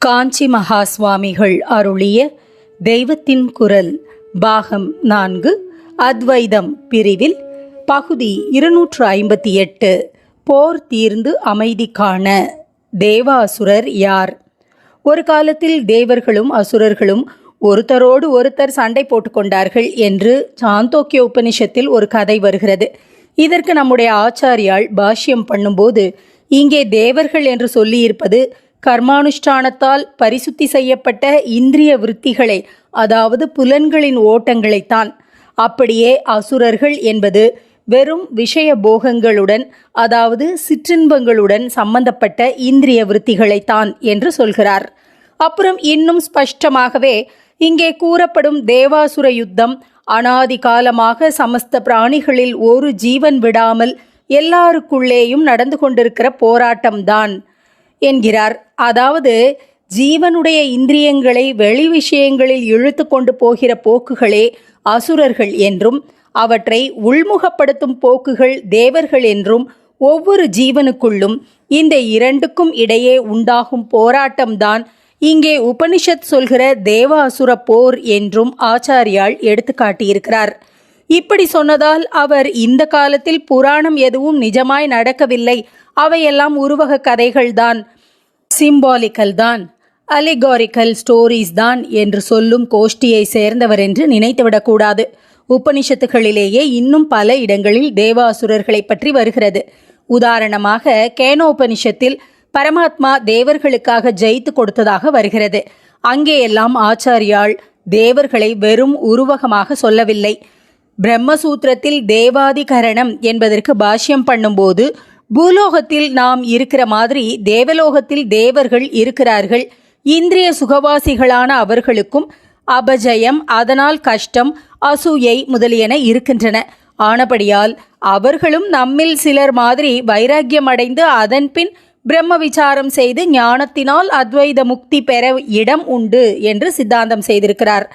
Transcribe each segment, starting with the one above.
காஞ்சி மகா சுவாமிகள் அருளிய தெய்வத்தின் குரல் பாகம் நான்கு அத்வைதம் பிரிவில் பகுதி இருநூற்று ஐம்பத்தி எட்டு போர் தீர்ந்து அமைதி காண தேவாசுரர் யார்? ஒரு காலத்தில் தேவர்களும் அசுரர்களும் ஒருத்தரோடு ஒருத்தர் சண்டை போட்டுக்கொண்டார்கள் என்று சாந்தோக்கிய உபனிஷத்தில் ஒரு கதை வருகிறது. இதற்கு நம்முடைய ஆச்சாரியால் பாஷ்யம் பண்ணும்போது இங்கே தேவர்கள் என்று சொல்லியிருப்பது கர்மானுஷ்டானத்தால் பரிசுத்தி செய்யப்பட்ட இந்திரிய விருத்திகளை அதாவது புலன்களின் ஓட்டங்களைத்தான். அப்படியே அசுரர்கள் என்பது வெறும் விஷய போகங்களுடன் அதாவது சிற்றின்பங்களுடன் சம்பந்தப்பட்ட இந்திரிய விருத்திகளைத்தான் என்று சொல்கிறார். அப்புறம் இன்னும் ஸ்பஷ்டமாகவே இங்கே கூறப்படும் தேவாசுர யுத்தம் அனாதி காலமாக சமஸ்த பிராணிகளில் ஒரு ஜீவன் விடாமல் எல்லாருக்குள்ளேயும் நடந்து கொண்டிருக்கிற போராட்டம்தான். என்கிறார். அதாவது ஜீவனுடைய இந்திரியங்களை வெளி விஷயங்களில் இழுத்து கொண்டு போகிற போக்குகளே அசுரர்கள் என்றும் அவற்றை உள்முகப்படுத்தும் போக்குகள் தேவர்கள் என்றும் ஒவ்வொரு ஜீவனுக்குள்ளும் இந்த இரண்டுக்கும் இடையே உண்டாகும் போராட்டம்தான் இங்கே உபனிஷத் சொல்கிற தேவ அசுர போர் என்றும் ஆச்சாரியால் எடுத்து காட்டியிருக்கிறார். இப்படி சொன்னதால் அவர் இந்த காலத்தில் புராணம் எதுவும் நிஜமாய் நடக்கவில்லை. அவையெல்லாம் உருவக கதைகள்தான் சிம்பாலிக்கல் தான் அலிகாரிக்கல் ஸ்டோரிஸ் தான் என்று சொல்லும் கோஷ்டியை சேர்ந்தவர் என்று நினைத்துவிடக்கூடாது. உபனிஷத்துகளிலேயே இன்னும் பல இடங்களில் தேவாசுரர்களை பற்றி வருகிறது. உதாரணமாக கேனோபனிஷத்தில் பரமாத்மா தேவர்களுக்காக ஜெயித்து கொடுத்ததாக வருகிறது. அங்கேயெல்லாம் ஆச்சாரியால் தேவர்களை வெறும் உருவகமாக சொல்லவில்லை. பிரம்மசூத்திரத்தில் தேவாதிகரணம் என்பதற்கு பாஷ்யம் பண்ணும்போது பூலோகத்தில் நாம் இருக்கிற மாதிரி தேவலோகத்தில் தேவர்கள் இருக்கிறார்கள். இந்திரிய சுகவாசிகளான அவர்களுக்கும் அபஜயம் அதனால் கஷ்டம் அசூயை முதலியன இருக்கின்றன. ஆனபடியால் அவர்களும் நம்மில் சிலர் மாதிரி வைராக்கியம் அடைந்து அதன்பின் பிரம்ம விசாரம் செய்து ஞானத்தினால் அத்வைத முக்தி பெற இடம் உண்டு என்று சித்தாந்தம் செய்திருக்கிறார்.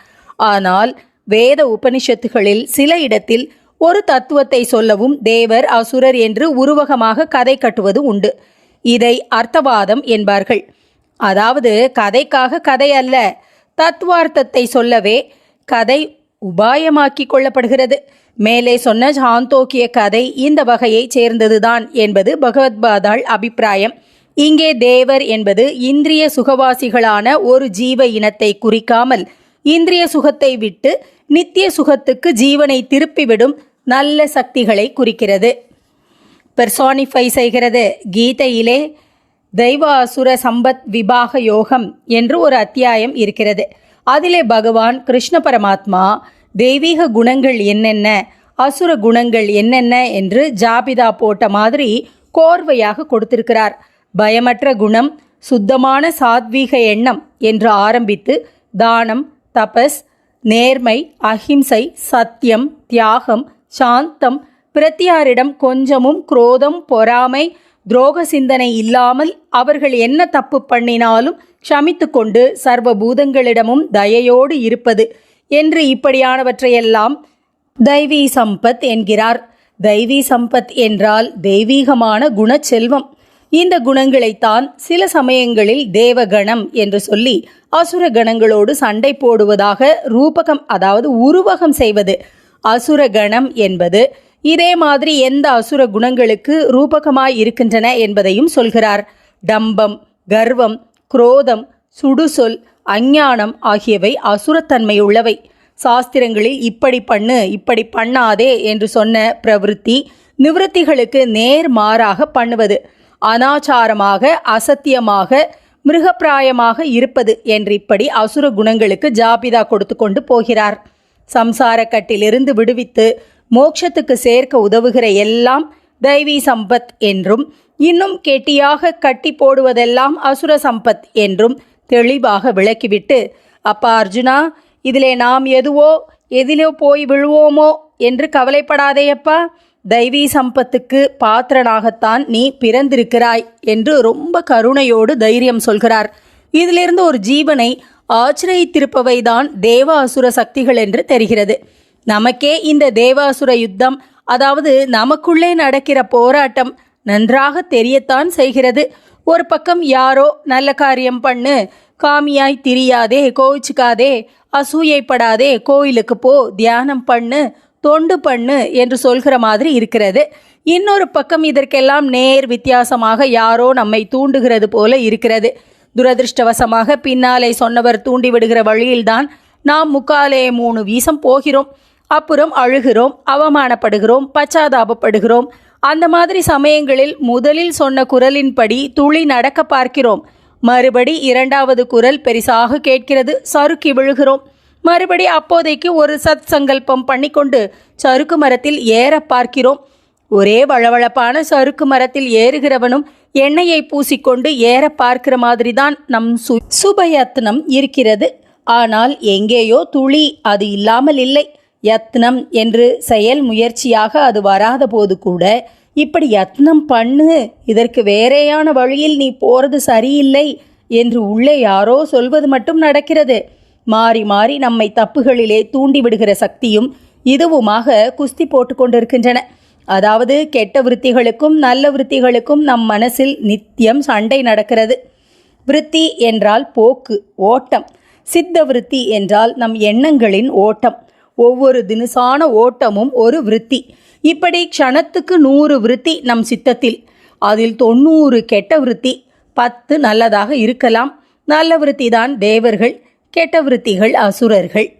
ஆனால் வேத உபனிஷத்துகளில் சில இடத்தில் ஒரு தத்துவத்தை சொல்லவும் தேவர் அசுரர் என்று உருவகமாக கதை கட்டுவது உண்டு. இதை அர்த்தவாதம் என்பார்கள். அதாவது கதைக்காக கதை அல்ல தத்துவார்த்தத்தை சொல்லவே கதை உபாயமாக்கி கொள்ளப்படுகிறது. மேலே சொன்ன சாந்தோக்கிய கதை இந்த வகையைச் சேர்ந்ததுதான் என்பது பகவத்பாதாள் அபிப்பிராயம். இங்கே தேவர் என்பது இந்திரிய சுகவாசிகளான ஒரு ஜீவ இனத்தை குறிக்காமல் இந்திரிய சுகத்தை விட்டு நித்திய சுகத்துக்கு ஜீவனை திருப்பிவிடும் நல்ல சக்திகளை குறிக்கிறது. பெர்சானிஃபை செய்கிறது. கீதையிலே தெய்வ அசுர சம்பத் விபாக யோகம் என்று ஒரு அத்தியாயம் இருக்கிறது. அதிலே பகவான் கிருஷ்ண பரமாத்மா தெய்வீக குணங்கள் என்னென்ன அசுர குணங்கள் என்னென்ன என்று ஜாபிதா போட்ட மாதிரி கோர்வையாக கொடுத்திருக்கிறார். பயமற்ற குணம் சுத்தமான சாத்வீக எண்ணம் என்று ஆரம்பித்து தானம் தபஸ் நேர்மை அஹிம்சை சத்தியம் தியாகம் சாந்தம் பிரத்தியாரிடம் கொஞ்சமும் குரோதம் பொறாமை துரோக சிந்தனை இல்லாமல் அவர்கள் என்ன தப்பு பண்ணினாலும் க்ஷமித்து கொண்டு சர்வ பூதங்களிடமும் தயையோடு இருப்பது என்று இப்படியானவற்றையெல்லாம் தெய்வீ சம்பத் என்கிறார். தெய்வீ சம்பத் என்றால் தெய்வீகமான குணச்செல்வம். இந்த குணங்களைத்தான் சில சமயங்களில் தேவகணம் என்று சொல்லி அசுர கணங்களோடு சண்டை போடுவதாக ரூபகம் அதாவது உருவகம் செய்வது அசுர கணம் என்பது. இதே மாதிரி எந்த அசுர குணங்களுக்கு ரூபகமாய் இருக்கின்றன என்பதையும் சொல்கிறார். டம்பம் கர்வம் குரோதம் சுடுசொல் அஞ்ஞானம் ஆகியவை அசுரத்தன்மை உள்ளவை. சாஸ்திரங்களில் இப்படி பண்ணு இப்படி பண்ணாதே என்று சொன்ன பிரவருத்தி நிவிருத்திகளுக்கு நேர் மாறாக பண்ணுவது. அனாச்சாரமாக அசத்தியமாக மிருகப்பிராயமாக இருப்பது என்று இப்படி அசுர குணங்களுக்கு ஜாபிதா கொடுத்து கொண்டு போகிறார். சம்சாரக்கட்டிலிருந்து விடுவித்து மோட்சத்துக்கு சேர்க்க உதவுகிற எல்லாம் தெய்வீ சம்பத் என்றும் இன்னும் கெட்டியாக கட்டி போடுவதெல்லாம் அசுர சம்பத் என்றும் தெளிவாக விளக்கிவிட்டு அப்பா அர்ஜுனா இதிலே நாம் எதுவோ எதிலோ போய் விழுவோமோ என்று கவலைப்படாதேயப்பா தெய்வீ சம்பத்துக்கு பாத்திரனாகத்தான் நீ பிறந்திருக்கிறாய் என்று ரொம்ப கருணையோடு தைரியம் சொல்கிறார். இதிலிருந்து ஒரு ஜீவனை ஆச்சரியத்திருப்பவைதான் தேவ அசுர சக்திகள் என்று தெரிகிறது. நமக்கே இந்த தேவாசுர யுத்தம் அதாவது நமக்குள்ளே நடக்கிற போராட்டம் நன்றாக தெரியத்தான் செய்கிறது. ஒரு பக்கம் யாரோ நல்ல காரியம் பண்ணு காமியாய் திரியாதே கோவிச்சுக்காதே அசூயைப்படாதே கோயிலுக்கு போ தியானம் பண்ணு தொண்டு பண்ணு என்று சொல்கிற மாதிரி இருக்கிறது. இன்னொரு பக்கம் இதற்கெல்லாம் நேர் வித்தியாசமாக யாரோ நம்மை தூண்டுகிறது போல இருக்கிறது. துரதிருஷ்டவசமாக பின்னாலே சொன்னவர் தூண்டிவிடுகிற வழியில்தான் நாம் முக்காலே மூணு வீசம் போகிறோம். அப்புறம் அழுகிறோம் அவமானப்படுகிறோம் பச்சாதாபப்படுகிறோம். அந்த மாதிரி சமயங்களில் முதலில் சொன்ன குரலின்படி துளி நடக்க பார்க்கிறோம். மறுபடி இரண்டாவது குரல் பெரிசாக கேட்கிறது சறுக்கி விழுகிறோம். மறுபடி அப்போதைக்கு ஒரு சத் சங்கல்பம் பண்ணிக்கொண்டு சறுக்கு மரத்தில் ஏற பார்க்கிறோம். ஒரே வளவளப்பான சறுக்கு மரத்தில் ஏறுகிறவனும் எண்ணெயை பூசிக்கொண்டு ஏற பார்க்கிற மாதிரி தான் நம் சு சுபயத்னம் இருக்கிறது. ஆனால் எங்கேயோ துளி அது இல்லாமல் இல்லை. யத்னம் என்று செயல் முயற்சியாக அது வராத போது கூட இப்படி யத்னம் பண்ணு இதற்கு வேறேயான வழியில் நீ போகிறது சரியில்லை என்று உள்ளே யாரோ சொல்வது மட்டும் நடக்கிறது. மாறி மாறி நம்மை தப்புகளிலே தூண்டிவிடுகிற சக்தியும் இதுவுமாக குஸ்தி போட்டு கொண்டிருக்கின்றன. அதாவது கெட்ட விருத்திகளுக்கும் நல்ல விருத்திகளுக்கும் நம் மனசில் நித்தியம் சண்டை நடக்கிறது. விருத்தி என்றால் போக்கு ஓட்டம். சித்த விருத்தி என்றால் நம் எண்ணங்களின் ஓட்டம். ஒவ்வொரு தினுசான ஓட்டமும் ஒரு விருத்தி. இப்படி க்ஷணத்துக்கு நூறு விருத்தி நம் சித்தத்தில். அதில் தொண்ணூறு கெட்ட விருத்தி பத்து நல்லதாக இருக்கலாம். நல்ல விருத்தி தான் தேவர்கள் கெட்ட விருத்திகள் அசுரர்கள்.